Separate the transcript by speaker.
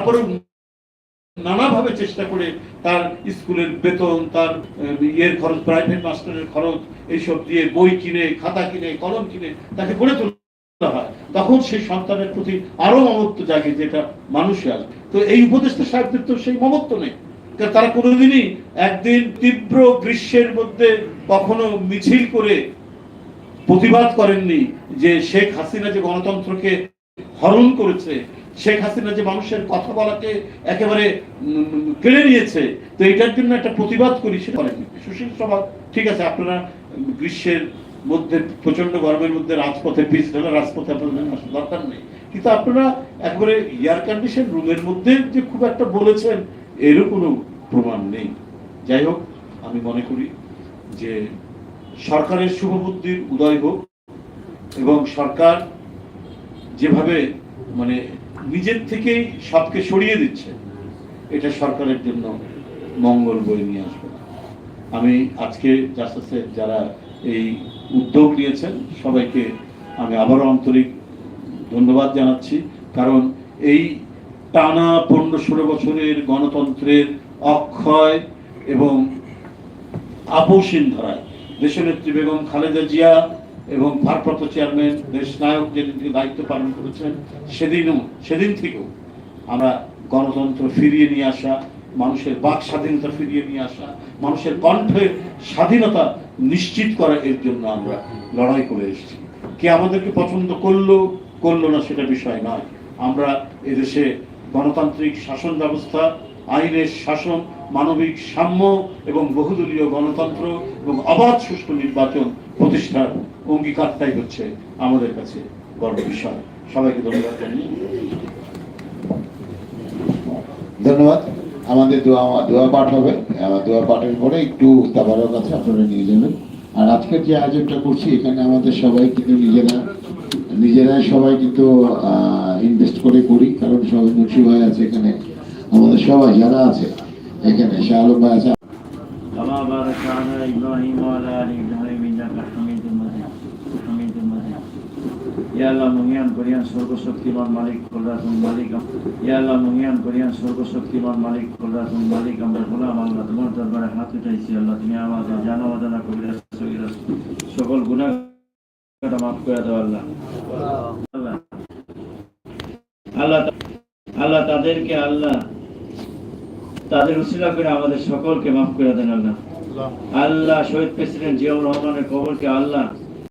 Speaker 1: তারপরেও নানাভাবে চেষ্টা করে তার স্কুলের বেতন, তার ইয়ের খরচ প্রাইভেট মাস্টারের খরচ, এইসব দিয়ে বই কিনে, খাতা কিনে, কলম কিনে তাকে গড়ে তোলা হয়। তখন সেই সন্তানের প্রতি আরও মমত্ব জাগে যেটা মানুষে আসবে তো এই উপদেষ্টা সাহেবদের তো সেই মমত্ব নেই। তারা কোনোদিনই একদিন তীব্র গ্রীষ্মের মধ্যে কখনো মিছিল করে প্রতিবাদ করেননি যে শেখ হাসিনা যে গণতন্ত্রকে হরণ করেছে শেখ হাসিনা যে মানুষের কথা বলাকে একেবারে কেড়ে নিয়েছে, তো এটার জন্য একটা প্রতিবাদ করি সে করেননি সুশীল সভা ঠিক আছে, আপনারা গ্রীষ্মের মধ্যে প্রচণ্ড গরমের মধ্যে রাজপথে পিস ঢালা রাজপথে আপনাদের দরকার নেই। কিন্তু আপনারা একবারে এয়ার কন্ডিশন রুমের মধ্যে যে খুব একটা বলেছেন, এরও কোনো প্রমাণ নেই। যাই হোক, আমি মনে করি যে সরকারের শুভবুদ্ধির উদয় হোক এবং সরকার যেভাবে মানে নিজের থেকেই সবকে সরিয়ে দিচ্ছে, এটা সরকারের জন্য মঙ্গল বয়ে নিয়ে আসবে। আমি আজকে জাস্টিসের যারা এই উদ্যোগ নিয়েছেন, সবাইকে আমি আবারও আন্তরিক ধন্যবাদ জানাচ্ছি, কারণ এই টানা পনেরো ষোলো বছরের গণতন্ত্রের অক্ষয় এবং আপোষহীন ধারায় দেশনেত্রী বেগম খালেদা জিয়া এবং ভারপ্রাপ্ত চেয়ারম্যান, দেশ নায়ক যেদিন থেকে দায়িত্ব পালন করেছেন, সেদিনও, সেদিন থেকেও আমরা গণতন্ত্র ফিরিয়ে নিয়ে আসা, মানুষের বাক স্বাধীনতা ফিরিয়ে নিয়ে আসা, মানুষের কণ্ঠের স্বাধীনতা নিশ্চিত করা এর জন্য আমরা লড়াই করে এসেছি। কে আমাদেরকে পছন্দ করল করল না সেটা বিষয় নয়। আমরা এদেশে গণতান্ত্রিক শাসন ব্যবস্থা, আইনের শাসন, মানবিক সাম্য এবং বহুদলীয় গণতন্ত্র এবং অবাধ সুষ্ঠু নির্বাচন প্রতিষ্ঠার অঙ্গীকারটাই হচ্ছে আমাদের কাছে বড় বিষয় সবাইকে ধন্যবাদ জানিয়ে।
Speaker 2: ধন্যবাদ। আমাদের দোয়া দোয়া পাঠ হবে। দোয়া পাঠের পরে একটু তাবারের কাছে আপনারা নিয়ে যাবেন। আর আজকের যে আয়োজনটা করছি এখানে আমাদের সবাই কিন্তু নিজেরা নিজেরাই সবাই কিন্তু ইনভেস্ট করে করি। কারণ সবাই মুন্সি ভাই আছে এখানে। আমাদের সবাই যারা আছে এখানে শাহ আলম ভাই আছে।
Speaker 3: ইয়া করিয়ান সর্বশক্তিমান মালিক মালিক ইয়া করিয়ান সর্বশক্তিমান মালিক মালিক আমরা গোলাম আল্লাহ তোমার দরবারে হাত উঠাইছি আল্লাহ তুমি আমাদের সকল গুনাহ মাফ করে দাও আল্লাহ আল্লাহ আল্লাহ তাদেরকে আল্লাহ তাদের উসিলা করে আমাদের সকলকে মাফ করে দেন আল্লাহ আল্লাহ শহীদ প্রেসিডেন্ট জিয়াউর রহমানের কবরকে আল্লাহ